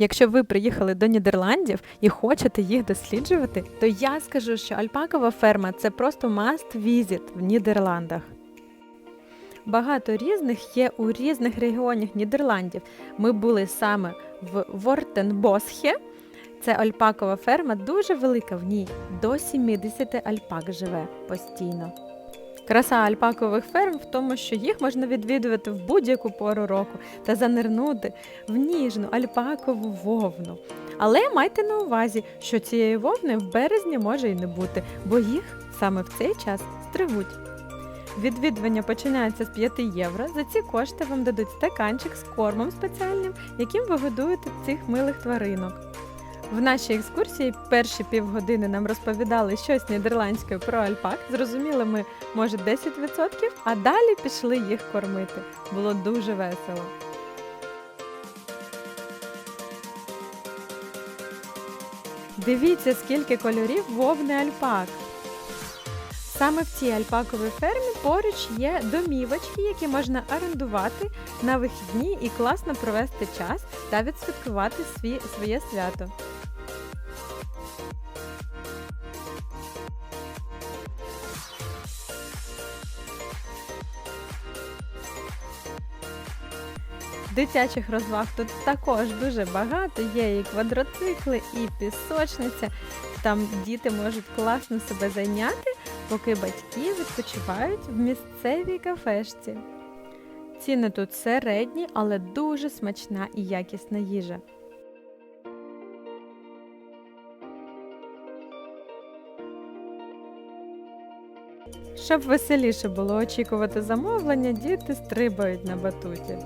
Якщо ви приїхали до Нідерландів і хочете їх досліджувати, то я скажу, що альпакова ферма це просто must visit в Нідерландах. Багато різних є у різних регіонах Нідерландів. Ми були саме в Вортенбосхе. Це альпакова ферма дуже велика. В ній до 70 альпак живе постійно. Краса альпакових ферм в тому, що їх можна відвідувати в будь-яку пору року та занирнути в ніжну альпакову вовну. Але майте на увазі, що цієї вовни в березні може і не бути, бо їх саме в цей час стригуть. Відвідування починається з 5 євро. За ці кошти вам дадуть стаканчик з кормом спеціальним, яким ви годуєте цих милих тваринок. В нашій екскурсії перші півгодини нам розповідали щось нідерландською про альпак. Зрозуміли ми, може, 10%, а далі пішли їх кормити. Було дуже весело. Дивіться, скільки кольорів вовни альпак. Саме в цій альпаковій фермі поруч є домівочки, які можна орендувати на вихідні і класно провести час та відсвяткувати свій, своє свято. Дитячих розваг тут також дуже багато. Є і квадроцикли, і пісочниця. Там діти можуть класно себе зайняти, поки батьки відпочивають в місцевій кафешці. Ціни тут середні, але дуже смачна і якісна їжа. Щоб веселіше було очікувати замовлення, діти стрибають на батуті.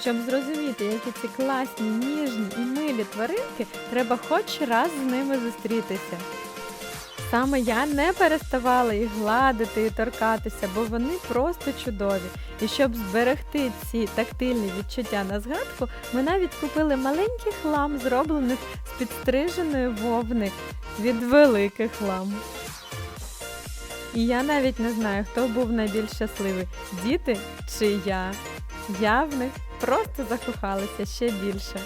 Щоб зрозуміти, які ці класні, ніжні і милі тваринки, треба хоч раз з ними зустрітися. Саме я не переставала їх гладити і торкатися, бо вони просто чудові. І щоб зберегти ці тактильні відчуття на згадку, ми навіть купили маленьких лам, зроблених з підстриженої вовни від великих лам. І я навіть не знаю, хто був найбільш щасливий діти чи я. Я в них просто закохалася ще більше.